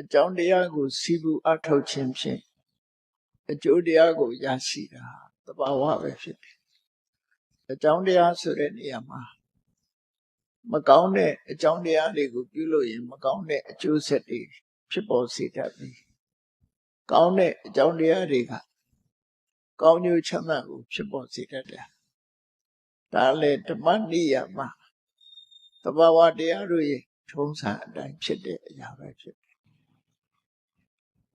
အကြောင်းတရားကိုစီးပူးအထောက်ခြင်းဖြင့်အကျိုးတရားကိုရရှိတာသဘာဝပဲဖြစ်တယ်အကြောင်းတရားဆိုတဲ့နေရာမှာမကောင်းတဲ့အကြောင်းတရားတွေကိုပြုလို့ရင်မကောင်းတဲ့အကျိုးဆက်တွေဖြစ်ပေါ်စေတတ်ပြီကောင်းတဲ့အကြောင်းတရားတွေကကောင်းကျိုးချမ်းသာကိုဖြစ်ပေါ်စေတတ်တယ်ဒါလည်းဓမ္မနိယမသဘာဝတရားတို့ရဲ့ထုံးစံအတိုင်းဖြစ်တဲ့အရာပဲဖြစ်တယ်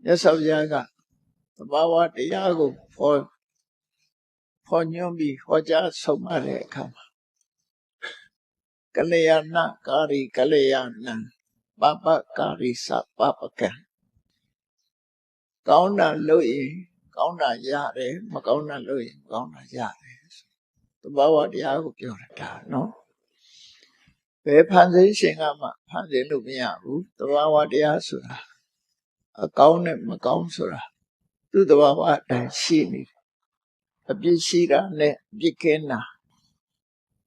မြတ်စွာဘုရားကသဘာဝတရားကိုဖော်ဖော်ညွှန်းပြီးဟောကြားဆုံးမတဲ့အခါမှာကလျာဏကာရီကလျာဏံပပကာရီစပပကံကောင်းတာလို့ရင်ကောင်းတာရတယ်မကောင်းတာလို့ရင်မကောင်းတာရတယ်သဘာဝတရားကိုပြောတာနော်ဘယ်ဖန်ဆင်းရှင်ကမှဖန်ဆင်းလို့မရဘူးသဘာဝတရားဆိုတာ အကောင်းနဲ့မကောင်းဆိုတာသူ့သဘာဝအတိုင်းရှိနေတယ်အပြစ်ရှိတာနဲ့အပြစ်ကင်းတာ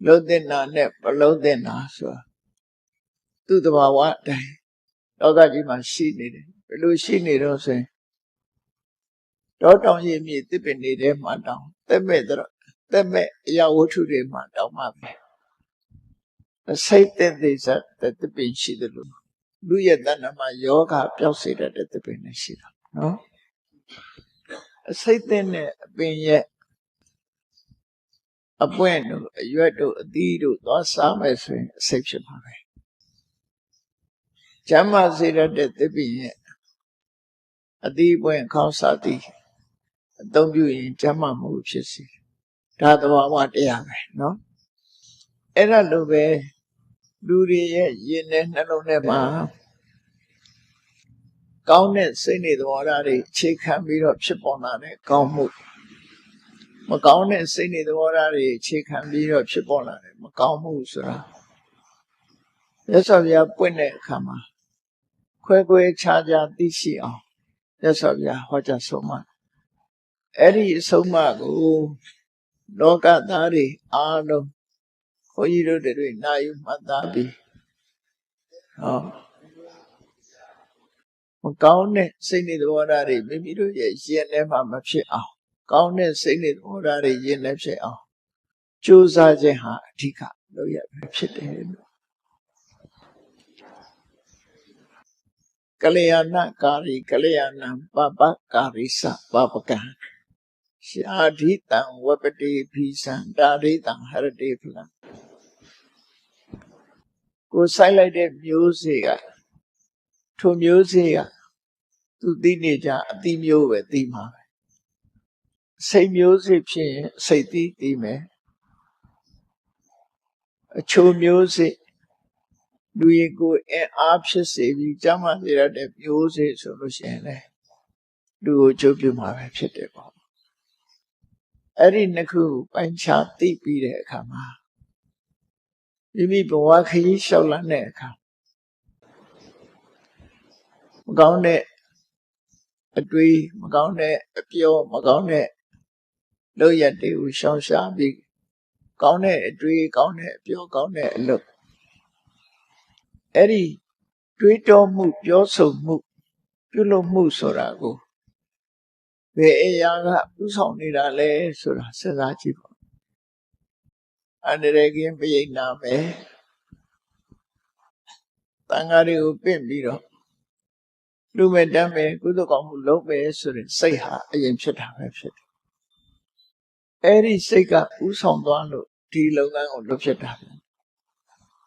လုံးတဲ့နာနဲ့မလုံးတဲ့နာဆိုတာသူ့သဘာဝအတိုင်းလောကကြီးမှာရှိနေတယ်ဘယ်လိုရှိနေတော့ဆိုရင်တောတောင်ရည်မြေတစ်ပင်နေတဲ့မှာတောင်တက်မဲ့တော့တက်မဲ့အရာဝတ္ထုတွေမှာတောင်မှပဲစိတ်တဲ့သေးစတဲ့တစ်ပင်ရှိတယ်လို့ လူရဲ့တဏ္ဍမှာယောဂပျောက်စေတတ်တဲ့သပင်နဲ့ရှိတာနော်အစိတ်တဲ့နဲ့အပင်ရဲ့အပွင့်တို့အရွက်တို့အသီးတို့သွားစားမယ်ဆိုရင်အစိတ်ဖြစ်မှာပဲကျမ်းမာစေတတ်တဲ့သပင်ရဲ့အသီးပွင့်ခေါင်းစားသီးအသုံးပြုရင်ကျမ်းမာမှုဖြစ်စေဒါသဘာဝတရားပဲနော်အဲ့ဒါလိုပဲ လူတွေရဲ့ယင်တဲ့နှလုံးထဲမှာကောင်းတဲ့စိတ်နေသဘောထားတွေအခြေခံပြီးတော့ဖြစ်ပေါ်လာတဲ့ကောင်းမှုမကောင်းတဲ့စိတ်နေသဘောထားတွေအခြေခံပြီးတော့ဖြစ်ပေါ်လာတယ်မကောင်းမှုဆိုတာရသော်ပြပွင့်တဲ့အခါမှာခွဲခွဲခြားခြားသိရှိအောင်ရသော်ပြဟောကြားဆုံးမအဲ့ဒီအဆုံးမကိုလောကသားတွေအားလုံး ခွန်ကြီးတို့တွေနာယူမှတ်သားပြီးဟောမကောင်းတဲ့စိတ်နေသဘောထားတွေမိမိတို့ရဲ့ရင်ထဲမှာမဖြစ်အောင်ကောင်းတဲ့စိတ်နဲ့သဘောထားတွေရင်လည်းဖြစ်အောင်ကြိုးစားခြင်းဟာအဓိကလုပ်ရပဲဖြစ်တယ်လို့ကလျာဏကာရီကလျာဏပပကာရိစပပကံရှာဓိတံဝပတိဖိစံဒါရိတံဟရတိဖလံ ကိုဆိုင်လိုက်တဲ့မျိုးစေ့ကထိုမျိုးစေ့ကသူသိနေကြအတိမျိုးပဲသိမှာပဲစိတ်မျိုးစိဖြစ်ရင်စိတ်သိသိမယ်အချိုမျိုးစိလူရင်ကိုအင်အားဖြစ်စေပြီးကြမ်းမှစေရတဲ့မျိုးစိဆိုလို့ရှိရင်လေလူကိုကြိုးပြမှာပဲဖြစ်တယ်ပေါ့အဲ့ဒီနှစ်ခုပိုင်းခြားသိပြီးတဲ့အခါမှာ မိမိဘဝခရီးလျှောက်လန်းတဲ့အခါမကောင်းတဲ့အတွေးမကောင်းတဲ့အပြောမကောင်းတဲ့လုပ်ရက်တွေကိုရှောင်ရှားပြီးကောင်းတဲ့အတွေးကောင်းတဲ့အပြောကောင်းတဲ့အလုပ်အဲ့ဒီတွေးတောမှုပြောဆိုမှု ပြုလုပ်မှုဆိုတာကိုဘယ်အရာကဥဆောင်နေတာလဲဆိုတာစဉ်းစားကြည့်ပါ အန္တရာယ်ကင်းပြိနာမယ်တန်ဃာတွေကိုပင့်ပြီးတော့လူမဲ့တမ်းပဲကုသကောင်းမှုလုပ်ပဲဆိုရင်စိတ်ဟာအရင်ဖြစ်တာပဲဖြစ်တယ်အဲ့ဒီစိတ်ကဥဆောင်သွားလို့ဒီလုပ်ငန်းကိုလုပ်ဖြစ်တာ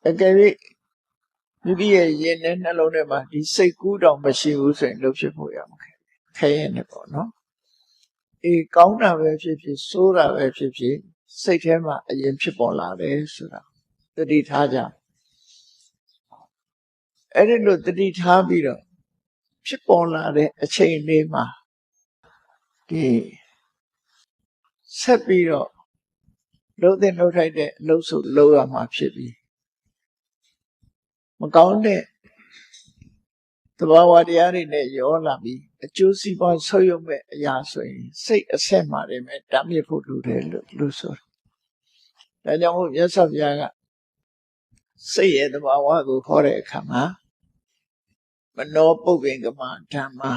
အကယ်၍မိမိရဲ့ရင်ထဲနှလုံးထဲမှာဒီစိတ်ကူးတောင်မရှိဘူးဆိုရင်လုပ်ဖြစ်ဖို့ရမှာခဲရင်လည်းပေါ့နော်အေးကောင်းတာပဲဖြစ်ဖြစ်ဆိုးတာပဲဖြစ်ဖြစ် စိတ်ထဲမှာအရင်ဖြစ်ပေါ်လာတယ်ဆိုတာတတိထားကြအဲ့ဒီလိုတတိထားပြီးတော့ဖြစ်ပေါ်လာတဲ့အချိန်လေးမှာဒီဆက်ပြီးတော့လှုပ်တဲ့လှုပ်ထိုက်တဲ့လှုပ်စုလှုပ်ရမှာဖြစ်ပြီးမကောင်းတဲ့ သဘာဝတရားတွေနဲ့ရောလာပြီးအကျိုးစီးပွားဆုပ်ယုပ်မဲ့အရာဆိုရင်စိတ်အဆက်မှာတယ်မဲ့တားမြစ်ဖို့လိုတယ်လို့လို့ဆိုတယ်။ဒါကြောင့်မို့မြတ်စွာဘုရားကစိတ်ရဲ့သဘာဝကိုခေါ်တဲ့အခါမှာမမနောပုပ္ပင်ကမဓမ္မာ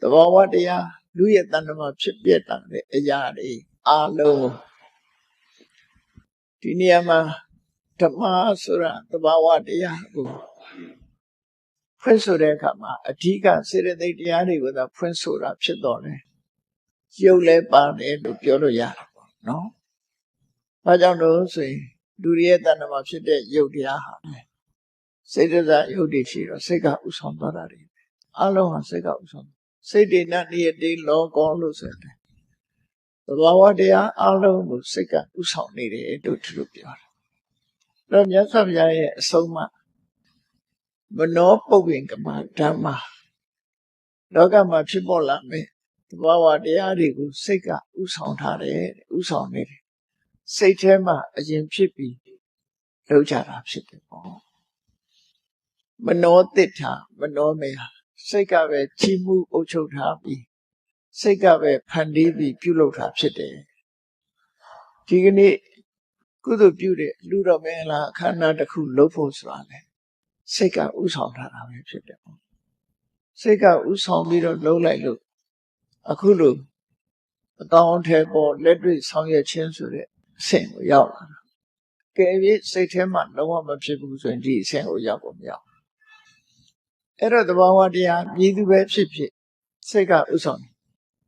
သဘောဝတရားလူရဲ့တဏ္ဍမှာဖြစ်ပြတာတဲ့အရာတွေအလုံးကိုဒီနေရာမှာဓမ္မဆိုတာသဘာဝတရားကို ဖွင့်ဆိုတဲ့အခါမှာအဓိကစေတသိက်တရားတွေကိုသာဖွင့်ဆိုတာဖြစ်တော်တယ်ရုပ်လည်းပါတယ်လို့ပြောလို့ရတယ်ပေါ့နော်။ဘာကြောင့်လို့ဆိုရင်လူတွေရဲ့တဏ္ဍမှာဖြစ်တဲ့ရုပ်တရားဟာလေစိတ်တစားရုပ်တွေရှိတော့စိတ်ကဥဆောင်သွားတာတွေအလုံးဟာစိတ်ကဥဆောင်စိတ်တွေနဲ့နေတိလောကောလို့ဆိုတယ်သဘာဝတရားအလုံးကိုစိတ်ကဥဆောင်နေတယ်လို့သူတို့ပြောတယ်။တော့မြတ်စွာဘုရားရဲ့အဆုံးအမ မနောပုပ္ပင်ကမဓမ္မလောကမှာဖြစ်ပေါ်လာမယ်တဘာဝတရားတွေကိုစိတ်ကဥဆောင်ထားတယ်ဥဆောင်နေတယ်စိတ်ထဲမှာအရင်ဖြစ်ပြီးလောက်ကြတာဖြစ်တယ်ပေါ့မနောတိဋ္ဌာမနောမေဟာစိတ်ကပဲချီးမှုအုပ်ချုပ်ထားပြီးစိတ်ကပဲဖန်တီးပြီးပြုလုပ်တာဖြစ်တယ်ဒီကနေ့ကုသိုလ်ပြုတဲ့လူတော်မင်းလားအခမ်းအနားတစ်ခုလုပ်ဖို့ဆိုတာလေ စိတ်ကဥဆောင်ထားတာပဲဖြစ်တယ်ပေါ့စိတ်ကဥဆောင်ပြီးတော့လှုပ်လိုက်လို့အခုလိုအကောင်းထဲပေါ်လက်တွေ့ဆောင်ရွက်ခြင်းဆိုတဲ့အဆင့်ကိုရောက်လာတာကဲပြီးစိတ်ထဲမှာလုံးဝမဖြစ်ဘူးဆိုရင်ဒီအဆင့်ကိုရောက်ဖို့မရောက်အဲ့တော့တဘာဝတရားမြည်သူပဲဖြစ်ဖြစ်စိတ်ကဥဆောင်တယ်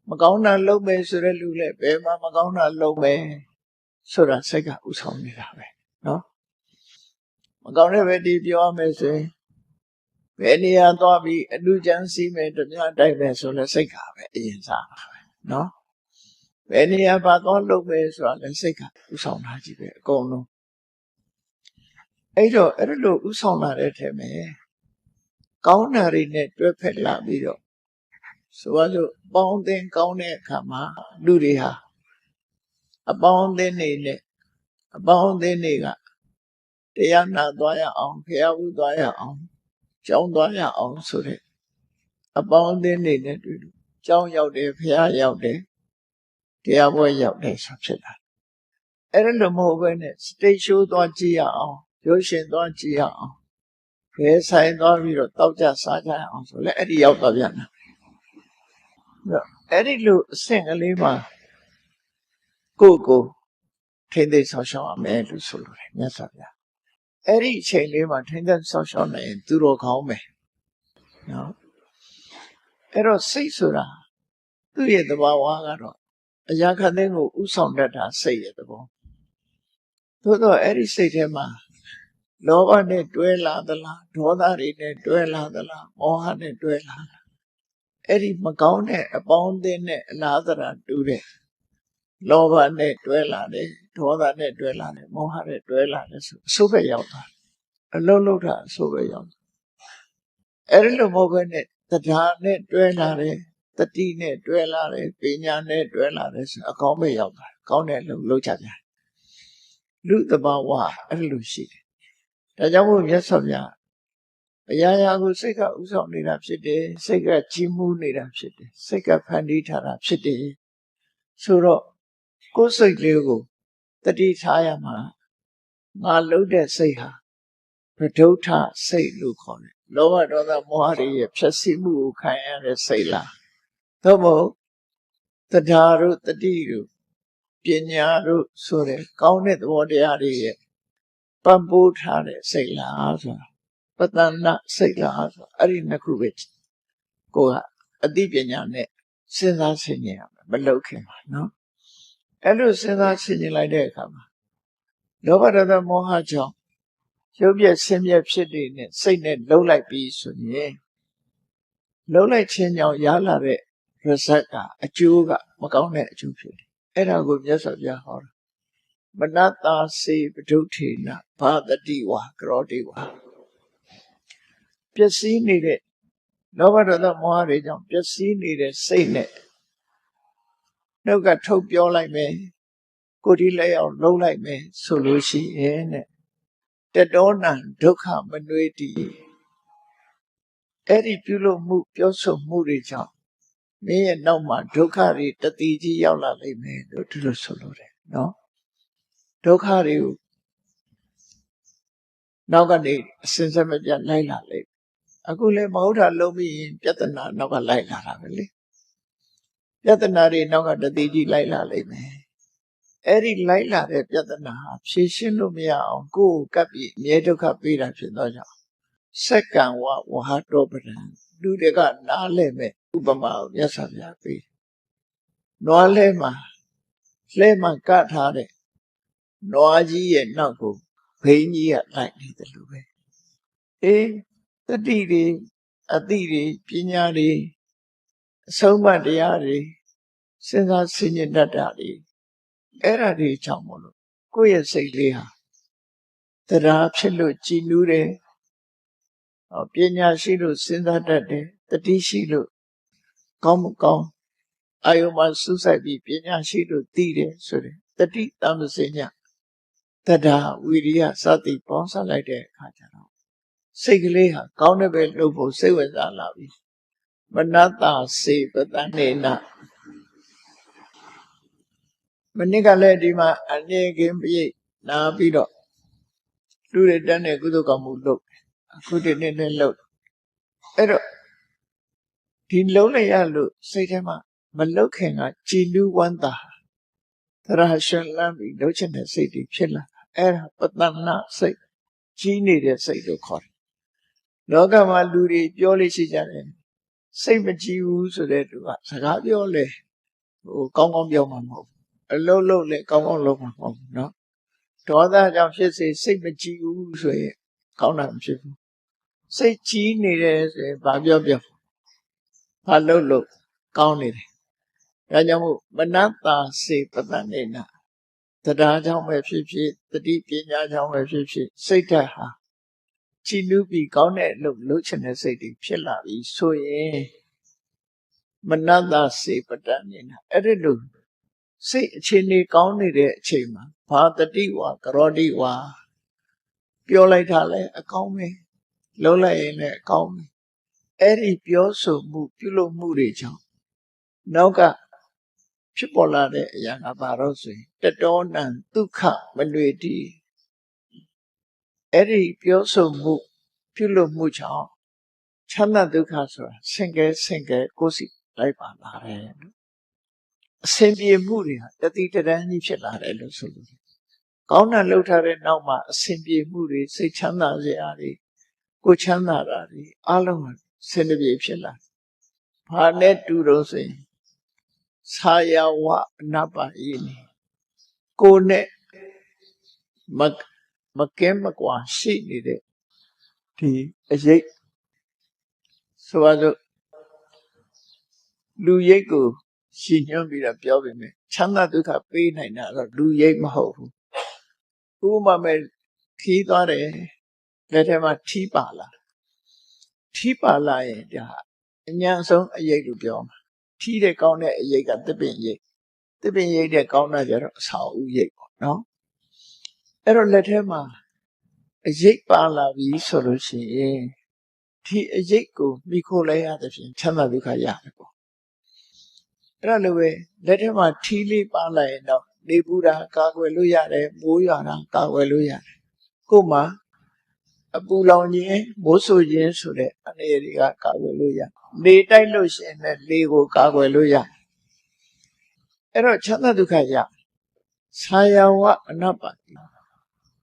မကောင်းတာလုပ်မယ်ဆိုတဲ့လူလည်းဘယ်မှာမကောင်းတာလုပ်မယ်ဆိုတာစိတ်ကဥဆောင်နေတာပဲเนาะ မကောင်းတဲ့ပဲဒီပြောရမယ်ဆိုရင်ဘယ်နေရာသွားပြီးအလူချမ်းစီးမယ်တပြားတိုက်မယ်ဆိုလဲစိတ်ကပဲအရင်စားတာပဲနော်ဘယ်နေရာပါသွားလုပ်မယ်ဆိုတာလဲစိတ်ကဥဆောင်လာကြည့်ပဲအကုန်လုံးအဲ့တော့အဲ့လိုဥဆောင်လာတဲ့ထဲမှာကောင်းတာတွေနဲ့တွဲဖက်လာပြီးတော့ဆိုပါစို့ပေါင်းသင်းကောင်းတဲ့အခါမှာလူတွေဟာအပေါင်းအသင်းတွေနဲ့အပေါင်းအသင်းတွေက တရားနာသွားရအောင်ဖျားဦးသွားရအောင်ကျောင်းသွားရအောင်ဆိုတဲ့အပေါင်းအသင်းတွေနဲ့တွေ့လို့ကျောင်းရောက်တယ်ဖျားရောက်တယ်တရားပွဲရောက်တယ်ဆိုဖြစ်လာအဲ့ဒါလိုမဟုတ်ဘဲနဲ့စတိတ်ရှိုးသွားကြည့်ရအောင်ရုပ်ရှင်သွားကြည့်ရအောင်ဖဲဆိုင်သွားပြီးတော့တောက်ကြစားကြရအောင်ဆိုလဲအဲ့ဒီရောက်သွားပြန်တာအဲ့ဒီလိုအဆင့်ကလေးမှာကိုယ့်ကိုထိမ့်သိမ်းဆောင်ရှောက်ရမယ်လို့ဆိုလိုတယ်မြတ်စွာဘုရား အဲ့ဒီအချိန်လေးမှာထိမ့်သိမ်းဆောင်ရှောက်နိုင်ရင်သူတော်ကောင်းမယ်နော်အဲ့တော့စိတ်ဆိုတာသူ့ရဲ့သဘာဝကတော့အရာခတဲ့ကိုဥဆောင်တတ်တာစိတ်ရဲ့သဘောသို့တော့အဲ့ဒီစိတ်ထဲမှာလောဘနဲ့တွဲလာသလားဒေါသတွေနဲ့တွဲလာသလားမောဟနဲ့တွဲလာလားအဲ့ဒီမကောင်းတဲ့အပေါင်းအသင်းနဲ့အလားသဏ္ဍာန်တူတဲ့ လောဘနဲ့တွဲလာတယ်ဒေါသနဲ့တွဲလာတယ်မောဟနဲ့တွဲလာတယ်ဆိုအဆိုးပဲရောက်တာအလုံးလုံးတာအဆိုးပဲရောက်အဲ့ဒီလိုမဟုတ်ဘဲနဲ့တရားနဲ့တွဲလာတယ်တတိနဲ့တွဲလာတယ်ပညာနဲ့တွဲလာတယ်ဆိုအကောင်းပဲရောက်တာကောင်းတဲ့လို့လုပ်ကြကြလူတဘာဝအဲ့လိုရှိတယ်ဒါကြောင့်မို့မြတ်စွာဘုရားအရာရာကိုစိတ်ကဥဆောင်နေတာဖြစ်တယ်စိတ်ကကြီးမှုနေတာဖြစ်တယ်စိတ်ကဖန်တီးထားတာဖြစ်တယ်ဆိုတော့ ကိုယ်စိတ်လေးကိုတတိထားရမှာငါလှုပ်တဲ့စိတ်ဟာပဒုဋ္ဌစိတ်လို့ခေါ်တယ်လောဘဒေါသမောဟတွေရဲ့ဖြစ်စီမှုကိုခံရတဲ့စိတ်လားသို့မဟုတ်တရားတို့တတိတို့ပညာတို့ဆိုတဲ့ကောင်းတဲ့သဘောတရားတွေရဲ့ပံ့ပိုးထားတဲ့စိတ်လားဆိုတာပတ္တနာစိတ်လားဆိုအဲ့ဒီနှစ်ခုပဲကိုကအသိပညာနဲ့စဉ်းစားဆင်ခြင်ရမယ်မလုပ်ခင်ပါနော် အဲ့လိုစဉ်းစားဆင်ခြင်လိုက်တဲ့အခါမှာလောဘဒေါသမောဟကြောင့်ရုပ်ပြက်ဆင်းရဲဖြစ်နေတဲ့စိတ်နဲ့လှုပ်လိုက်ပြီးဆိုရင်လှုပ်လိုက်ခြင်းကြောင့်ရလာတဲ့ result ကအကျိုးကမကောင်းတဲ့အကျိုးဖြစ်တယ်အဲ့ဒါကိုမြတ်စွာဘုရားဟောတာမနတာစေပဒုထေနဘာတတိဝါကရောတိဝါပျက်စီးနေတဲ့လောဘဒေါသမောဟတွေကြောင့်ပျက်စီးနေတဲ့စိတ်နဲ့ နှုတ်ကထုတ်ပြောလိုက်မယ်ကိုဒီလက်ရောက်လုံးလိုက်မယ်ဆိုလို့ရှိရဲ့တဲ့တတောနံဒုက္ခမနွေတီအဲ့ဒီပြုလုပ်မှုပြောဆိုမှုတွေကြောင့်မင်းရဲ့နောက်မှာဒုက္ခတွေတတိကြီးရောက်လာလိမ့်မယ်လို့ဒီလိုဆိုလို့တယ်နော်ဒုက္ခတွေကိုနောက်ကနေအစင်စမပြတ်လိုက်လာလိမ့်အခုလည်းမဟုတ်တာလုံးပြီးရင်ပြဿနာနောက်ကလိုက်လာတာပဲလေ ပြဿနာတွေနောက်ကတတိကြီးလိုက်လာလိမ့်မယ်အဲ့ဒီလိုက်လာတဲ့ပြဿနာဟာဖြေရှင်းလို့မရအောင်ကိုယ်ကိုကပ်ပြီးအမြဲဒုက္ခပေးတာဖြစ်တော့ကြောင့်စက္ကံဝဝဟတောပဒံလူတွေကနားလဲမဲ့ဥပမာကိုမြတ်စွာဘုရားပေးတယ်နွားလဲမှာလဲမှာကတ်ထားတဲ့နွားကြီးရဲ့နောက်ကိုဘိန်းကြီးကလိုက်နေတယ်လို့ပဲအေးတတိတွေအတိတွေပညာတွေ အဆုံးမတရားတွေစဉ်းစားဆင်ခြင်တတ်တာတွေအဲ့ဒါတွေကြောင့်မလို့ကိုယ့်ရဲ့စိတ်လေးဟာတရားဖြစ်လို့ကြည်နူးတယ်ဟောပညာရှိလို့စဉ်းစားတတ်တယ်တတိရှိလို့ကောင်းမကောင်းအာယုံမှာစူးစိုက်ပြီးပညာရှိလို့သိတယ်ဆိုတယ်တတိတမစညာတဒါဝိရိယစသည်ပေါင်းစပ်လိုက်တဲ့အခါကျတော့စိတ်ကလေးဟာကောင်းတဲ့ပဲလုပ်ဖို့စိတ်ဝင်စားလာပြီ မနတ္တစေပတနေနမနစ်ကလည်းဒီမှာအနေကင်းပြိနာပြီးတော့လူတွေတန်းတဲ့ကုသကမှုလုပ်အခုဒီနေ့နဲ့လုပ်အဲ့တော့ဒီလုံးလိုက်ရလို့စိတ်ထဲမှာမလုတ်ခင်ကကြည်နူးဝမ်းသာသရရှင်လမ်းပြီးလုပ်ချင်တဲ့စိတ်တွေဖြစ်လာတာအဲ့ဒါပတ္တနာစိတ်ကြီးနေတဲ့စိတ်လို့ခေါ်တယ်လောကမှာလူတွေပြောလို့ရှိကြတယ် စိတ်မကြည်ဘူးဆိုတဲ့သူကစကားပြောလေဟိုကောင်းကောင်းပြောမှာမဟုတ်ဘူးအလုံးလုံးလေကောင်းကောင်းလုပ်မှာမဟုတ်ဘူးနော်ဒေါသကြောင့်ဖြစ်စေစိတ်မကြည်ဘူးဆိုရင်ကောင်းတာမဖြစ်ဘူးစိတ်ကြီးနေတယ်ဆိုရင်ဘာပြောပြောဘာလုပ်လို့ကောင်းနေတယ်ဒါကြောင့်မို့မနတ္တာစေပတ္တနေနာတရားကြောင့်ပဲဖြစ်ဖြစ်တတိပညာကြောင့်ပဲဖြစ်ဖြစ်စိတ်ဓာတ်ဟာ ကြည်နူးပြီးကောင်းတဲ့အလုပ်လုပ်ချင်တဲ့စိတ်တွေဖြစ်လာပြီဆိုရင်မနတ္တစေပတ္တနေနာအဲ့ဒီလိုစိတ်အခြေအနေကောင်းနေတဲ့အချိန်မှာဘာတတိဝါကရောတိဝါပြောလိုက်တာလဲအကောင်းပဲလုံးလိုက်ရင်လည်းအကောင်းပဲအဲ့ဒီပြောဆိုမှုပြုလုပ်မှုတွေကြောင့်နောက်ကဖြစ်ပေါ်လာတဲ့အရာကဘာလို့ဆိုရင်တတောနံဒုက္ခမလွေတီ အဲ့ဒီပြောဆိုမှုပြုလုပ်မှုကြောင့်ချမ်းသာဒုက္ခဆိုတာဆင်ကဲဆင်ကဲကိုယ်စီလိုက်ပါလာတယ်နော်အဆင်ပြေမှုတွေဟာတတိတရန်ကြီးဖြစ်လာတယ်လို့ဆိုလို့ကောင်းတာလှုပ်ထားတဲ့နောက်မှာအဆင်ပြေမှုတွေစိတ်ချမ်းသာစရာတွေကိုချမ်းသာတာတွေအလုံးဟာဆင်ပြေဖြစ်လာဘာနဲ့တူတော့ဆိုရင်ဆာယဝအနပယိနေကိုနဲ့မ မကဲမကွာရှိနေတဲ့ဒီအရေးဆိုတော့လူရိတ်ကိုရှင်ညွှန်းပြီးတော့ပြောပေမဲ့ချမ်းသာဒုက္ခပေးနိုင်တာတော့လူရိတ်မဟုတ်ဘူးဥပမာမဲ့ခီးသွားတယ်လက်ထဲမှာထီးပါလာထီးပါလာရင်ဒါအញ្ញံဆုံးအရေးလို့ပြောမှာထီးတဲ့ကောင်းတဲ့အရေးကသစ်ပင်ရိတ်သစ်ပင်ရိတ်တဲ့ကောင်းတာကြတော့အဆောက်အဦရိတ်ပေါ့နော် အဲ့တော့လက်ထဲမှာအရေးပါလာပြီဆိုလို့ရှိရင်ဒီအရေးကိုမိခိုးလိုက်ရတဲ့ဖြင့်ချမ်းသာဒုက္ခရတယ်ပေါ့အဲ့ဒါလိုပဲလက်ထဲမှာထီးလေးပါလာရင်တော့နေပူတာကာကွယ်လို့ရတယ်မိုးရွာတာကာကွယ်လို့ရတယ်ကို့မှာအပူလောင်ခြင်းမိုးဆူခြင်းဆိုတဲ့အနေတွေကကာကွယ်လို့ရနေတိုက်လို့ရှိရင်လည်းလေကိုကာကွယ်လို့ရအဲ့တော့ချမ်းသာဒုက္ခရဆာယဝအနပ္ပတိ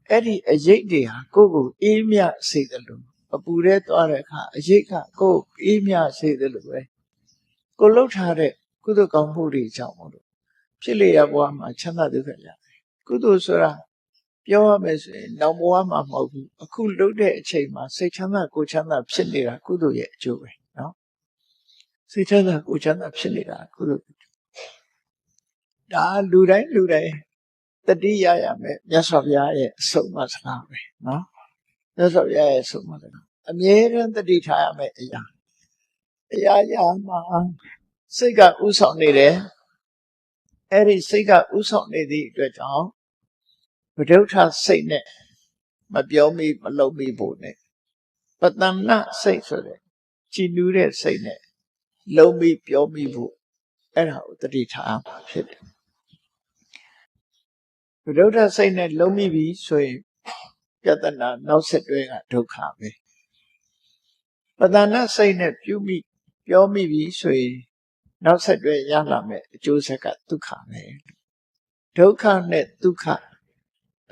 အဲ့ဒီအရေးတွေဟာကိုယ့်ကိုအေးမြစေတယ်လို့အပူထဲသွားတဲ့အခါအရေးကကိုယ့်အေးမြစေတယ်လို့ပဲကိုလှုပ်ထားတဲ့ကုသိုလ်ကောင်းမှုတွေကြောင့်မို့လို့ဖြစ်လေရဘဝမှာချမ်းသာဒုက္ခရတယ်ကုသိုလ်ဆိုတာပြောရမယ်ဆိုရင်နောက်ဘဝမှာမဟုတ်ဘူးအခုလှုပ်တဲ့အချိန်မှာစိတ်ချမ်းသာကိုယ်ချမ်းသာဖြစ်နေတာကုသိုလ်ရဲ့အကျိုးပဲနော်စိတ်ချမ်းသာကိုယ်ချမ်းသာဖြစ်နေတာကုသိုလ်ဒါလူတိုင်းလူတိုင်း တတိယရမယ်မြတ်စွာဘုရားရဲ့အဆုံးအမစကားပဲနော်မြတ်စွာဘုရားရဲ့အဆုံးအမစကားအမြဲတမ်းတတိထားရမယ်အရာအရာရာမှာစိတ်ကဥဆောင်နေတယ်အဲ့ဒီစိတ်ကဥဆောင်နေသည့်အတွက်ကြောင့်ဗဒုဋ္ဌစိတ်နဲ့မပြောမိမလုပ်မိဖို့နဲ့ပတ္တနာစိတ်ဆိုတဲ့ကြည်နူးတဲ့စိတ်နဲ့လုံးမိပြောမိဖို့အဲ့ဒါကိုတတိထားမှာဖြစ်တယ် ဗဒုဋ္ဌစိတ်နဲ့လုံးမိပြီဆိုရင်ပြဿနာနောက်ဆက်တွဲကဒုက္ခပဲပဒနာစိတ်နဲ့ပြုမိပြောမိပြီဆိုရင်နောက်ဆက်တွဲရလာမယ်အကျိုးဆက်ကဒုက္ခပဲဒုက္ခနဲ့ဒုက္ခ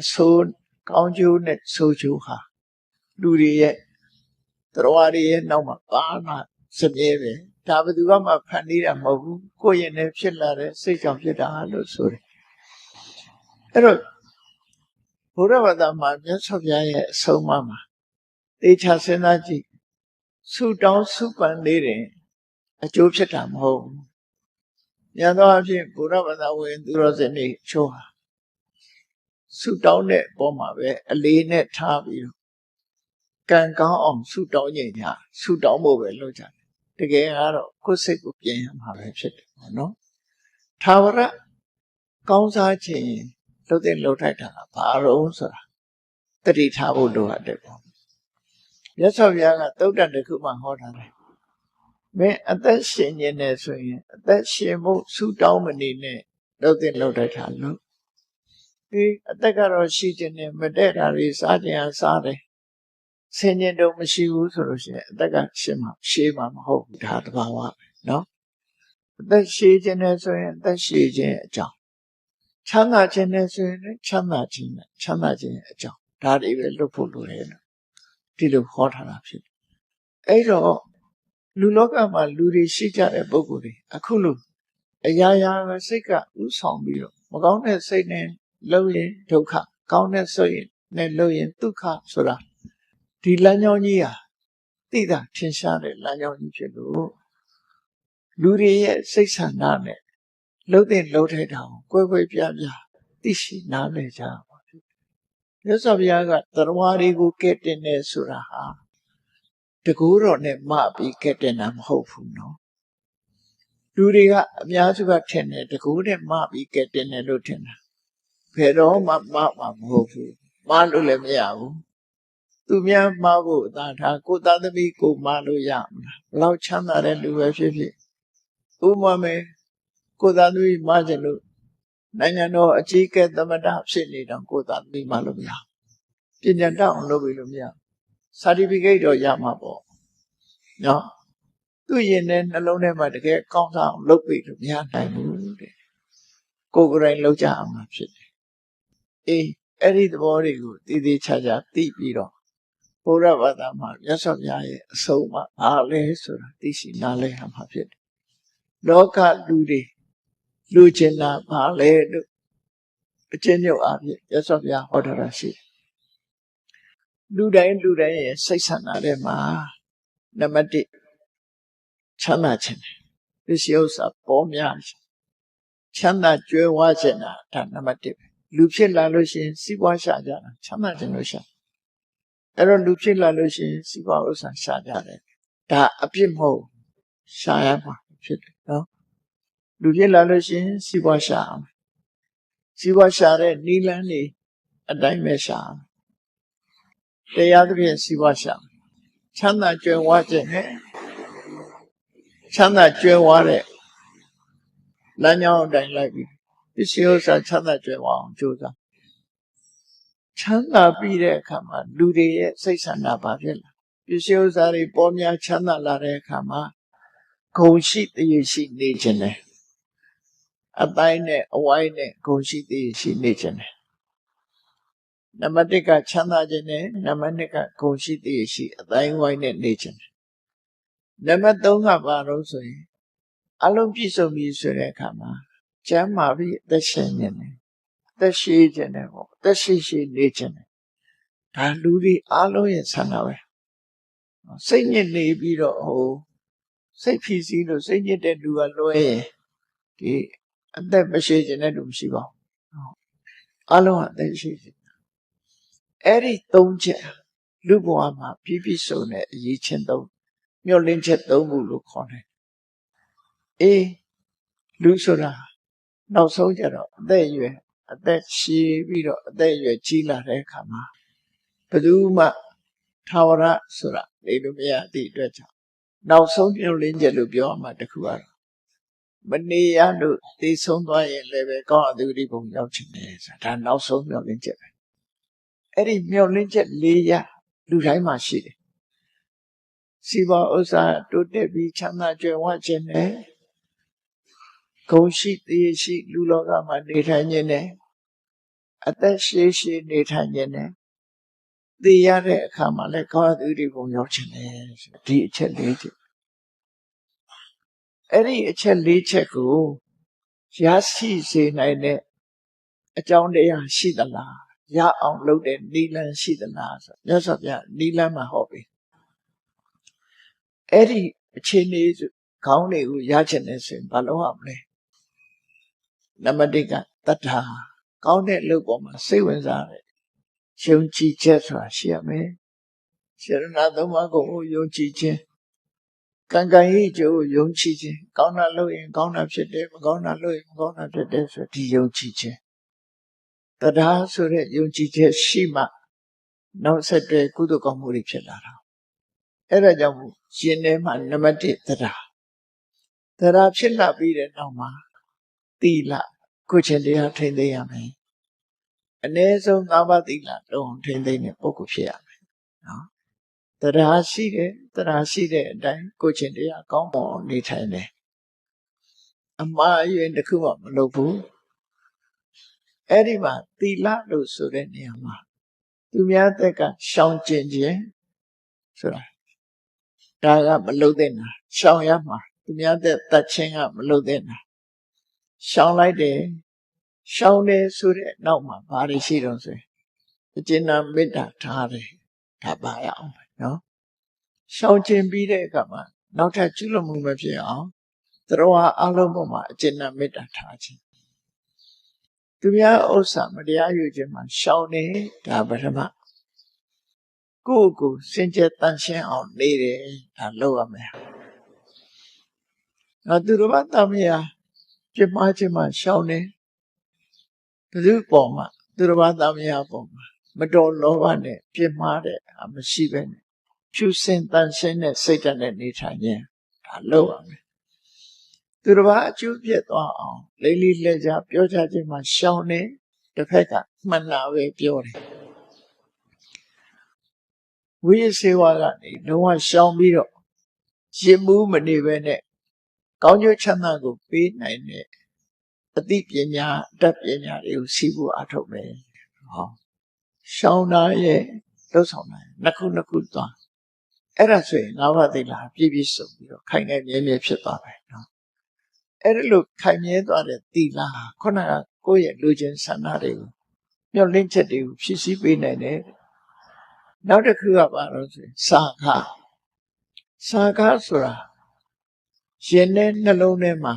အဆိုးကောင်းကျိုးနဲ့ဆိုးကျိုးဟာလူတွေရဲ့တရားတွေရဲ့နောက်မှာပါနာစမြဲပဲဒါဘယ်သူမှဖန်တီးတာမဟုတ်ဘူးကိုယ့်ရင်နဲ့ဖြစ်လာတဲ့စိတ်ကြောင့်ဖြစ်တာလို့ဆိုတယ် အဲ့တော့ဘုရားဘာသာမှာမြတ်စွာဘုရားရဲ့အဆုံးအမမှာတေချာစဉ်းစားကြည့်ဆုတောင်းဆုပန်နေတယ်အကျိုးဖြစ်တာမဟုတ်ဘူး။ဉာဏ်တော်အဖြစ်ဘုရားဘာသာဝင်သူတော်စင်တွေချိုးဟာဆုတောင်းတဲ့ပုံမှာပဲအလေးနဲ့ထားပြီးတော့ကံကောင်းအောင်ဆုတောင်းကြညာဆုတောင်းဖို့ပဲလုပ်ကြတယ်။တကယ်ကတော့ကိုယ်စိတ်ကိုပြင်ရမှာပဲဖြစ်တယ်ပေါ့နော်။သာဝရကောင်းစားခြင်း လှုပ်တဲ့လှုပ်ထိုက်တာကဘာလို့ဆိုတာတတိထားဖို့လိုအပ်တယ်ပေါ့။မြတ်စွာဘုရားကသုတ်တန်တစ်ခုမှဟောထားတယ်မင်းအသက်ရှင်နေတယ်ဆိုရင်အသက်ရှင်ဖို့ဆူတောင်းမနေနဲ့လုပ်တဲ့လုပ်တတ်တာလို့ဒီအသက်ကတော့ရှိခြင်းနဲ့မတည့်တာတွေစားခြင်းအားစားတယ်ဆင်ញင်တော့မရှိဘူးဆိုလို့ရှိရင်အသက်ကရှင်မှာရှေးမှာမဟုတ်ဘူးဒါတဘာဝပဲเนาะအသက်ရှည်ခြင်းနဲ့ဆိုရင်အသက်ရှည်ခြင်းအကြောင်း ချမ်းသာခြင်းနဲ့ဆိုရင်ချမ်းသာခြင်းနဲ့ချမ်းသာခြင်းအကြောင်းဒါတွေပဲလွတ်ဖို့လိုတယ်လို့ဒီလိုဟောထားတာဖြစ်တယ်အဲ့တော့လူလောကမှာလူတွေရှိကြတဲ့ပုံကိုယ်တွေအခုလိုအရာရာပဲစိတ်ကဥဆောင်ပြီးတော့မကောင်းတဲ့စိတ်နဲ့လှုပ်ရင်ဒုက္ခကောင်းတဲ့စိတ်နဲ့လှုပ်ရင်ဒုက္ခဆိုတာဒီလမ်းကြောင်းကြီးဟာသိတာထင်ရှားတဲ့လမ်းကြောင်းကြီးဖြစ်လို့လူတွေရဲ့စိတ်ဆန္ဒနဲ့ လှုပ်တဲ့လှုပ်တဲ့တောင်ကွဲကွဲပြားပြားသိရှိနားလည်ကြပါဖြစ်တယ်။မြတ်စွာဘုရားကတရားတွေကိုကဲ့တင်နေဆိုတာဟာတကူတော်နဲ့မပြီးကဲ့တင်တာမဟုတ်ဘူးနော်လူတွေကအများစုကထင်တယ်တကူနဲ့မပြီးကဲ့တင်တယ်လို့ထင်တာဘယ်တော့မှမမှာမဟုတ်ဘူးမလို့လည်းမရဘူးသူများမဖို့အသာထားကိုသားသမီးကိုမလို့ရမလားဘလောက်ချမ်းသာတဲ့လူပဲဖြစ်ဖြစ်ဥမမေ ကိုသားသမီးမကြလို့နိုင်ငံတော်အကြီးအကဲသမတဖြစ်နေတော့ကိုသားသမီးမလို့မရပညာတတ်အောင်လုပ်ပြီးလို့မရ certificate တော့ရမှာပေါ့နော်သူ့ရင်ထဲနှလုံးထဲမှာတကယ်ကောင်းစားအောင်လုပ်ပြီးလို့မရနိုင်ဘူးတဲ့ကိုယ်ကိုယ်တိုင်လုပ်ကြအောင်မှာဖြစ်တယ်အေးအဲ့ဒီသဘောတွေကိုတည်တည်ချာချာသိပြီးတော့ဘုရားဘာသာမှာမြတ်စွာဘုရားရဲ့အဆုံးအမအားလဲဆိုတာသိရှိနားလဲရမှာဖြစ်တယ်လောကလူတွေ လူကျင်တာဘာလဲလို့အချင်းညုတ်အားဖြင့်မြတ်စွာဘုရားဟောထားတာရှိတယ်လူတိုင်းလူတိုင်းရဲ့စိတ်ဆန္ဒထဲမှာနံပါတ်1ချမ်းသာခြင်းပစ္စည်းဥစ္စာပေါ်များချမ်းသာကြွယ်ဝခြင်းတာဒါနံပါတ်1ပဲလူဖြစ်လာလို့ရှိရင်စီးပွားရှာကြတာချမ်းသာခြင်းလို့ရှာအဲ့တော့လူဖြစ်လာလို့ရှိရင်စီးပွားဥစ္စာရှာကြတယ်ဒါအပြစ်မဟုတ်ရှာရမှာဖြစ်တယ်နော် လူဖြစ်လာလို့ရှိရင်စီးပွားရှာအောင်စီးပွားရှာတဲ့နီလန်းနေအတိုင်းပဲရှာအောင်တရားသဖြင့်စီးပွားရှာချမ်းသာကြွယ်ဝခြင်းနဲ့ချမ်းသာကြွယ်ဝတဲ့လမ်းကြောင်းအတိုင်းလိုက်ပြီးပစ္စည်းဥစ္စာချမ်းသာကြွယ်ဝအောင်ကြိုးစားချမ်းသာပြီးတဲ့အခါမှာလူတွေရဲ့စိတ်ဆန္ဒဘာဖြစ်လဲပစ္စည်းဥစ္စာတွေပေါ်များချမ်းသာလာတဲ့အခါမှာဂုံရှိတည်ရှိနေခြင်းတယ် အတိုင်းနဲ့အဝိုင်းနဲ့ဂုံရှိတည်ရှိနေခြင်းတယ်နံပါတ်1ကချမ်းသာခြင်းနဲ့နံပါတ်2ကဂုဏ်ရှိတည်ရှိအတိုင်းဝိုင်းနဲ့နေခြင်းနံပါတ်3ကဘာလို့ဆိုရင်အလုံးပြည့်စုံပြီဆိုတဲ့အခါမှာကျမ်းမာပြီးအသက်ရှင်နေတယ်အသက်ရှိခြင်းနဲ့ပေါ့အသက်ရှိရှိနေခြင်းနဲ့ဒါလူတွေအလုံးရဲ့ဆန္ဒပဲစိတ်ညစ်နေပြီးတော့ဟိုစိတ်ဖြစ်စီလို့စိတ်ညစ်တဲ့လူကလွဲရင်ဒီ အသက်မရှိခြင်းတဲ့လူမရှိပါဘူးအလုံးအသက်ရှိခြင်းအဲ့ဒီသုံးချက်လူဘဝမှာပြည့်ပြည့်စုံတဲ့အရေးချင်းသုံးမျောလင်းချက်သုံးခုလို့ခေါ်တယ်အေးလူဆိုတာနောက်ဆုံးကြတော့အသက်အရွယ်အသက်ရှည်ပြီးတော့အသက်အရွယ်ကြီးလာတဲ့အခါမှာဘယ်သူမှသာဝရဆိုတာနေလို့မရသည့်အတွက်ကြောင့်နောက်ဆုံးမျောလင်းချက်လို့ပြောမှတခုကတော့ မနေရလို့သိဆုံးသွားရင်လည်းပဲကောင်းအသူဒီပုံရောက်ချင်တယ်ဆိုတာဒါနောက်ဆုံးမျောလင်းချက်ပဲအဲ့ဒီမျောလင်းချက်၄ရလူတိုင်းမှာရှိတယ်စီးပွားဥစ္စာတိုးတက်ပြီးချမ်းသာကြွယ်ဝခြင်းနဲ့ဂုဏ်ရှိတည်ရှိလူလောကမှာနေထိုင်ခြင်းနဲ့အသက်ရှည်ရှည်နေထိုင်ခြင်းနဲ့သိရတဲ့အခါမှာလည်းကောင်းသူတွေပုံရောက်ခြင်းနဲ့ဒီအချက်လေးချက် အဲ့ဒီအချက်လေးချက်ကိုရရှိစေနိုင်တဲ့အကြောင်းတရားရှိသလားရအောင်လုပ်တဲ့နိလန်းရှိသလားဆိုမြတ်စွာဘုရားနိလန်းမှာဟောပြီအဲ့ဒီအခြေအနေခေါင်းတွေကိုရချင်တယ်ဆိုရင်ဘာလုပ်ရမလဲနံပါတ်1ကတတ္ထာကောင်းတဲ့လုပ်ပေါ်မှာစိတ်ဝင်စားတယ်ယုံကြည်ချက်ဆိုတာရှိရမယ်ရှရဏသုံးပါးကိုယုံကြည်ခြင်း ကံကံဤကျိုးယုံကြည်ခြင်းကောင်းတာလုပ်ရင်ကောင်းတာဖြစ်တယ်မကောင်းတာလုပ်ရင်မကောင်းတာဖြစ်တယ်ဆိုဒီယုံကြည်ခြင်းတရားဆိုတဲ့ယုံကြည်ချက်ရှိမှနောက်ဆက်တွဲကုသိုလ်ကောင်းမှုတွေဖြစ်လာတာအဲ့ဒါကြောင့်ရှင်ထဲမှာနံပါတ်1တရားတရားဖြစ်လာပြီးတဲ့နောက်မှာတိလကိုချင်းတရားထိမ့်သိမ်းရမယ်အ ਨੇ ဆုံး၅ပါးတိလလုံးထိမ့်သိမ်းတဲ့ပုဂ္ဂိုလ်ဖြစ်ရမယ်နော် တရားရှိတယ်တရားရှိတဲ့အတိုင်းကိုချင်းတရားကောင်းမွန်နေထိုင်တယ်အမှားအယွင်းတစ်ခုမှမလုပ်ဘူးအဲ့ဒီမှာသီလလို့ဆိုတဲ့နေရာမှာသူများတက်ကရှောင်ကျင်ခြင်းဆိုတာဒါကမလုပ်တဲ့နာရှောင်ရမှာသူများသက်တတ်ခြင်းကမလုပ်တဲ့နာရှောင်လိုက်တယ်ရှောင်တယ်ဆိုတဲ့နောက်မှာဘာတွေရှိတော့ဆိုရင်အကျဉ်းနာမေတ္တာထားတယ်ဒါပါရအောင်ပဲ နော်ရှောင်ကျင်ပြီးတဲ့အခါမှာနောက်ထပ်ကျุလို့မှုမဖြစ်အောင်သရောဟာအလုံးပေါ်မှာအကျဉ်းနာမေတ္တာထားခြင်းသူများဥစ္စာမတရားယူခြင်းမှာရှောင်နေဒါပထမကိုယ့်ကိုစင်ကြယ်တန်ရှင်းအောင်နေတယ်ဒါလုပ်ရမယ်။နောက်သူတော်ဘာတမယာပြမခြင်းမှာရှောင်နေဘယ်သူပေါ်မှာသူတော်ဘာတမယာပေါ်မှာမတော်လောဘနဲ့ပြမတဲ့အမရှိပဲနဲ့ ဖြူစင်တန်ရှင်းတဲ့စိတ်ဓာတ်နဲ့နေထိုင်ခြင်းဒါလုပ်ရမယ်သူတစ်ပါးအကျိုးပြတ်သွားအောင်လေးလေးလက်ကြပြောချခြင်းမှာရှောင်နေတစ်ဖက်ကမှန်တာပဲပြောတယ်ဝိရစေဝါကနေလုံးဝရှောင်ပြီးတော့ရင်မှုမနေပဲနဲ့ကောင်းကျိုးချမ်းသာကိုပေးနိုင်တဲ့အသိပညာအတတ်ပညာတွေကိုစီးဖို့အထောက်မယ်ဟောရှောင်တာရဲ့လှုပ်ဆောင်တာနှစ်ခုနှစ်ခုသွား အဲ့ဒါဆိုရင်ငါးပါးသိလားပြည့်ပြည့်စုံပြီးတော့ခိုင်ခိုင်မြဲမြဲဖြစ်သွားတယ်နော်အဲ့ဒါလို့ခိုင်မြဲသွားတဲ့သီလဟာခုနကကိုယ့်ရဲ့လူချင်းဆန္ဒတွေကိုမျှော်လင့်ချက်တွေကိုဖြည့်ဆည်းပေးနိုင်တယ်နောက်တစ်ခုကပါတော့ဆိုစာခစာခဆိုတာရှင်တဲ့နှလုံးထဲမှာ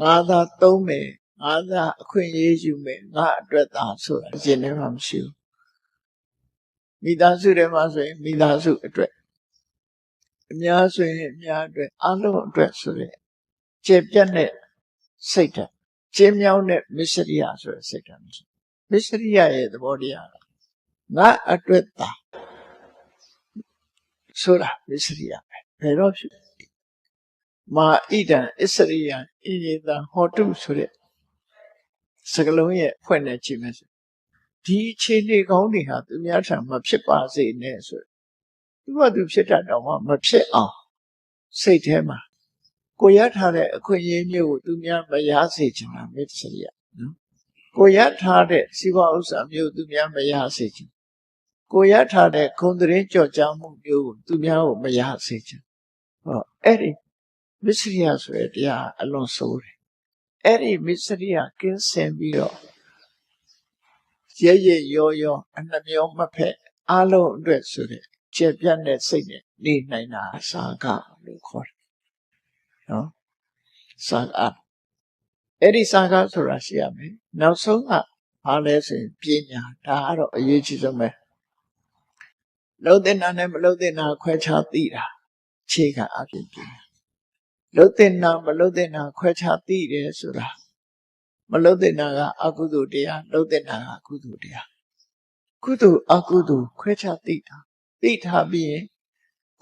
ငါသာသုံးမယ်ငါသာအခွင့်အရေးယူမယ်ငါအတွက်သာဆိုတာရှင်ထဲမှာမရှိဘူးမိသားစုထဲမှာဆိုရင်မိသားစုအတွက် အများဆိုရင်အများအတွက်အလုံးအတွက်ဆိုတဲ့ကျေပြတ်တဲ့စိတ်ဓာတ်ကျင်းမြောင်းတဲ့မစ္စရိယဆိုတဲ့စိတ်ဓာတ်မရှိမစ္စရိယရဲ့သဘောတရားငါအတွက်သာဆိုတာမစ္စရိယပဲဘယ်တော့ဖြစ်မာဣဒံအစ္စရိယံဣရေတံဟောတုဆိုတဲ့စကလုံးရဲ့ဖွင့်နေကြည့်မယ်ဆိုဒီအခြေအနေကောင်းတွေဟာသူများထံမဖြစ်ပါစေနဲ့ဆို သူကသူဖြစ်တတ်တော့မှမဖြစ်အောင်စိတ်ထဲမှာကိုရထားတဲ့အခွင့်အရေးမျိုးကိုသူများမရစေချင်တာမစ္စရိယနော်ကိုရထားတဲ့စီးပွားဥစ္စာမျိုးသူများမရစေချင်ကိုရထားတဲ့ခုံတရင်ကြော့ကြားမှုမျိုးကိုသူများကိုမရစေချင်ဟောအဲ့ဒီမစ္စရိယဆိုတဲ့တရားအလွန်ဆိုးတယ်အဲ့ဒီမစ္စရိယကင်းစင်ပြီးတော့ရဲရဲရောရောအနှမျောမဖက်အလုံးအတွက်ဆိုတဲ့ ကျေပြတ်တဲ့စိတ်နဲ့နေနိုင်တာစာကလို့ခေါ်တယ်နော်စာကအဲ့ဒီစာကဆိုတာရှိရမယ်နောက်ဆုံးကဘာလဲဆိုရင်ပညာဒါကတော့အရေးကြီးဆုံးပဲလုံးတဲ့နာနဲ့မလုံးတဲ့နာခွဲခြားသိတာခြေကအဖြစ်ပညာလုံးတဲ့နာမလုံးတဲ့နာခွဲခြားသိတယ်ဆိုတာမလုံးတဲ့နာကအကုသိုလ်တရားလုံးတဲ့နာကကုသိုလ်တရားကုသိုလ်အကုသိုလ်ခွဲခြားသိတာ သိထားပြီးရင်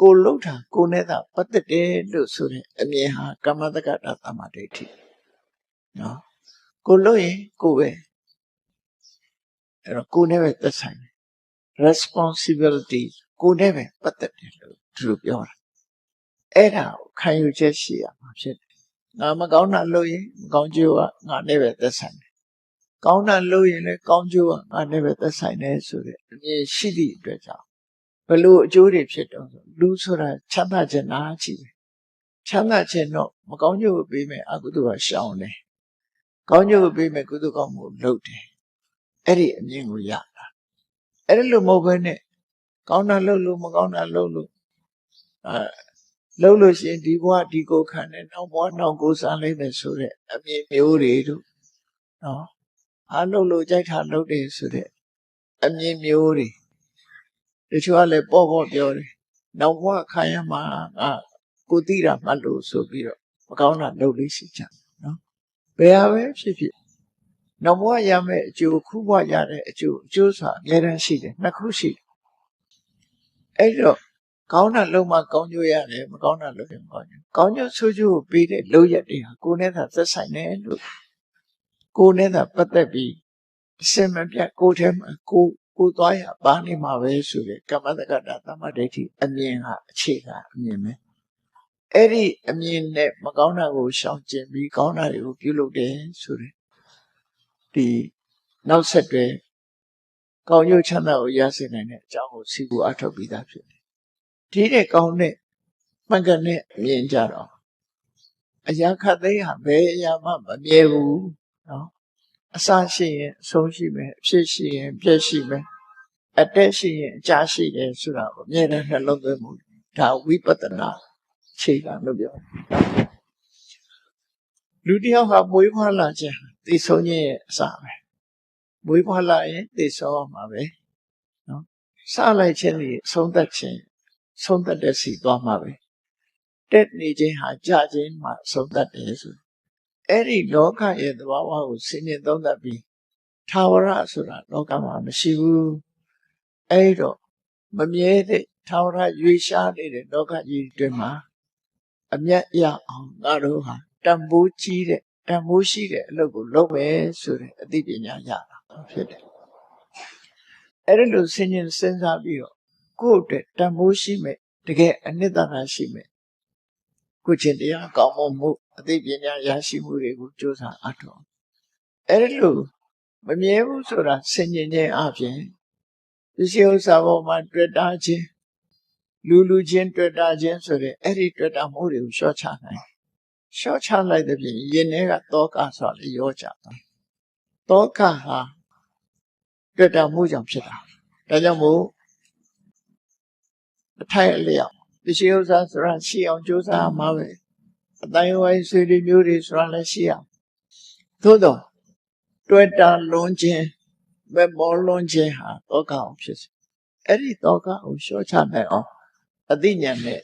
ကိုလှုပ်တာကိုနဲ့သာပတ်သက်တယ်လို့ဆိုတဲ့အမြင်ဟာကမ္မတက္ကတာသမာဓိဋ္ဌိနော်ကိုလှုပ်ရင်ကိုပဲအဲ့တော့ကိုနဲ့ပဲသက်ဆိုင်တယ် responsibility ကိုနဲ့ပဲပတ်သက်တယ်လို့သူတို့ပြောတာအဲ့ဒါကိုခံယူချက်ရှိရမှာဖြစ်တယ်ငါမကောင်းတာလုပ်ရင်မကောင်းကျိုးကငါနဲ့ပဲသက်ဆိုင်တယ်ကောင်းတာလုပ်ရင်လည်းကောင်းကျိုးကငါနဲ့ပဲသက်ဆိုင်တယ်ဆိုတဲ့အမြင်ရှိသည့်အတွက်ကြောင့် ဘလို့အကျိုးတွေဖြစ်တော့ဆိုလူဆိုတာချမ်းသာခြင်းနာချီပဲချမ်းသာခြင်းတော့မကောင်းကျိုးကိုပေးမယ်အကုသိုလ်ကရှောင်တယ်ကောင်းကျိုးကိုပေးမယ်ကုသိုလ်ကောင်းမှုလုပ်တယ်အဲ့ဒီအမြင်ကိုရတာအဲ့ဒီလိုမဟုတ်ဘဲနဲ့ကောင်းတာလုပ်လို့မကောင်းတာလုပ်လို့အဲလုပ်လို့ရှိရင်ဒီဘဝဒီကိုခံတယ်နောက်ဘဝနောက်ကိုစားလိုက်မယ်ဆိုတဲ့အမြင်မျိုးတွေတို့နော်အားလုပ်လို့ကြိုက်တာလုပ်တယ်ဆိုတဲ့အမြင်မျိုးတွေတ ချို့ကလည်းပေါ့ပေါ့ပြောတယ်နောက်ဘဝခံရမှာငါကိုသိတာမှတ်လို့ဆိုပြီးတော့မကောင်းတာလုပ်လို့ရှိကြနော်ဘယ်ဟာပဲဖြစ်ဖြစ်နောက်ဘဝရမယ့်အကျိုးခုဘဝရတဲ့အကျိုးအကျိုးဆိုတာအများတန်းရှိတယ်နှစ်ခုရှိတယ်အဲ့တော့ကောင်းတာလုံးမကောင်းကျိုးရတယ်မကောင်းတာလုပ်ရင်မကောင်းကျိုးကောင်းကျိုးဆိုးကျိုးကိုပေးတဲ့လုပ်ရက်တွေဟာကိုယ်နဲ့သာသက်ဆိုင်တယ်လို့ကိုယ်နဲ့သာပတ်သက်ပြီးအစင်မပြတ်ကိုယ်ထဲမှာကိုယ် ကိုယ်သွားရပါနေမှာပဲဆိုတဲ့ကမ္မတက္ကတာသမ္မာဒိဋ္ဌိအမြင်ဟာအခြေခံအမြင်ပဲအဲ့ဒီအမြင်နဲ့မကောင်းတာကိုရှောင်ကျင်ပြီးကောင်းတာတွေကိုပြုလုပ်တယ်ဆိုတဲ့ဒီနောက်ဆက်တွဲကောင်းကျိုးချမ်းသာကိုရစေနိုင်တဲ့အကြောင်းကိုစီကူအထောက်ပြီးသားဖြစ်တယ်ဒီတဲ့ကောင်းတဲ့မှန်ကန်တဲ့အမြင်ကြတော့အရာခတ်သိမ်းဟာဘယ်အရာမှမမြဲဘူးနော် အစရှိရင်အဆုံးရှိမယ်အဖြစ်ရှိရင်ပြည့်ရှိမယ်အတက်ရှိရင်အကြရှိတယ်ဆိုတာကိုအမြဲတမ်းနှလုံးသွင်းမှုဒါဝိပဿနာခြေကလို့ပြောလူတယောက်ဟာမွေးဖွားလာခြင်းသိဆုံးခြင်းရဲ့အစပဲမွေးဖွားလာရင်သိဆုံးရမှာပဲနော်စလိုက်ခြင်းဒီဆုံးသက်ခြင်းဆုံးသက်တဲ့စီသွားမှာပဲတက်နေခြင်းဟာကြာခြင်းမှာဆုံးသက်တယ်ဆို အဲ့ဒီလောကရဲ့သဘာဝကိုဆင်ញင်သုံးသပ်ပြီးထာဝရဆိုတာလောကမှာမရှိဘူးအဲ့တော့မမြဲတဲ့ထာဝရရွေရှားနေတဲ့လောကကြီးတွင်မှာအမျက်ရအောင်ငါတို့ဟာတန်ဖိုးကြီးတဲ့တန်ဖိုးရှိတဲ့အလုပ်ကိုလုပ်မယ်ဆိုတဲ့အသိပညာရတာဖြစ်တယ်အဲ့ဒီလိုဆင်ញင်စဉ်းစားပြီးတော့ကိုယ့်အတွက်တန်ဖိုးရှိမဲ့တကယ်အနှစ်သာရရှိမဲ့ ကိုချင်းတရားကောင်းမွန်မှုအသိပညာရရှိမှုတွေကိုကြိုးစားအထောက်အဲ့ဒီလိုမမြဲဘူးဆိုတာဆင်ញင်ခြင်းအပြင်ပစ္စည်းဥစ္စာပေါ်မှာတွေ့တာခြင်းလူလူချင်းတွေ့တာချင်းဆိုတဲ့အဲ့ဒီတွေ့တာမှုတွေကိုရှော့ချနိုင်ရှော့ချလိုက်တဲ့ပြင်ယင်ထဲကတောကဆိုလေရောကြတာတောကဟာတွေ့တာမှုကြောင့်ဖြစ်တာဒါကြောင့်မို့အထိုက်အလျောက် ပစ္စည်းဥစ္စာဆိုတာရှိအောင်ကြိုးစားမှာပဲအတိုင်းဝိုင်းဆွေတွေမျိုးတွေဆိုတာလည်းရှိအောင်သို့တော့တွေ့တာလွန်ခြင်းဘယ်မောလွန်ခြင်းဟာတောကအောင်ဖြစ်စေအဲ့ဒီတောကကိုရှော့ချနိုင်အောင်အသိဉာဏ်နဲ့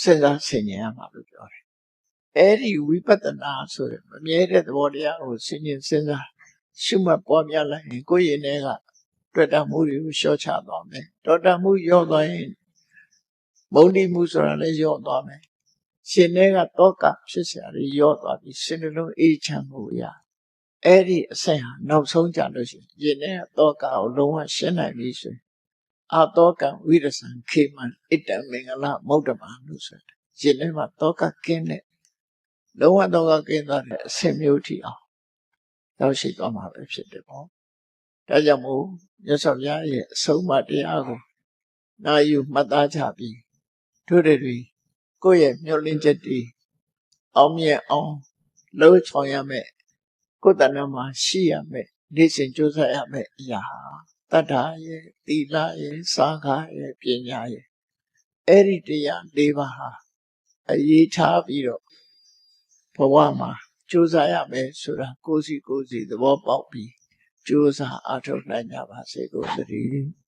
စဉ်းစားဆင်ခြင်ရမှာလို့ပြောတယ်အဲ့ဒီဝိပဿနာဆိုတဲ့မမြဲတဲ့သဘောတရားကိုဆင်ခြင်စဉ်းစားရှုမှတ်ပွားများလိုက်ရင်ကိုယ့်ရင်ထဲက တွေ့တာမှုတွေကိုရှော့ချသွားမယ်တော်တာမှုရော့သွားရင်မုန်းတိမှုဆိုတာလည်းရော့သွားမယ်ရှင်ထဲကတောကဖြစ်เสียတွေရော့သွားပြီးရှင်နှလုံးအေးချမ်းမှုရအဲ့ဒီအဆင့်ဟာနောက်ဆုံးကြလို့ရှိရင်ရင်ထဲကတောကကိုလုံးဝရှင်းနိုင်ပြီဆိုရင်အာတောကဝိရဇံခေမံဣတ္တမင်္ဂလမௌဒ္ဓမာလို့ဆိုတယ်ရှင်ထဲမှာတောကကင်းတဲ့လုံးဝတောကကင်းသွားတဲ့အဆင့်မျိုးထိအောင်ရောက်ရှိသွားမှာပဲဖြစ်တယ်ပေါ့ဒါကြောင့်မို့ မြတ်စွာဘုရားရဲ့အဆုံးအမတရားကိုနာယူမှတ်သားကြပြီးတို့တွေကိုယ့်ရဲ့မျှော်လင့်ချက်တွေအောင်မြင်အောင်လှုပ်ဆောင်ရမယ်ကိုယ်တဏ္ဍမှာရှိရမယ်နေ့စဉ်ကြိုးစားရမယ်အရာတတ္ထာရဲ့သီလရဲ့စာခရဲ့ပညာရဲ့အဲ့ဒီတရား၄ပါးဟာအရေးထားပြီးတော့ဘဝမှာကြိုးစားရမယ်ဆိုတာကိုယ်စီကိုယ်စီသဘောပေါက်ပြီး ကြိုးစားအားထုတ်နိုင်ကြပါစေကိုသတည်း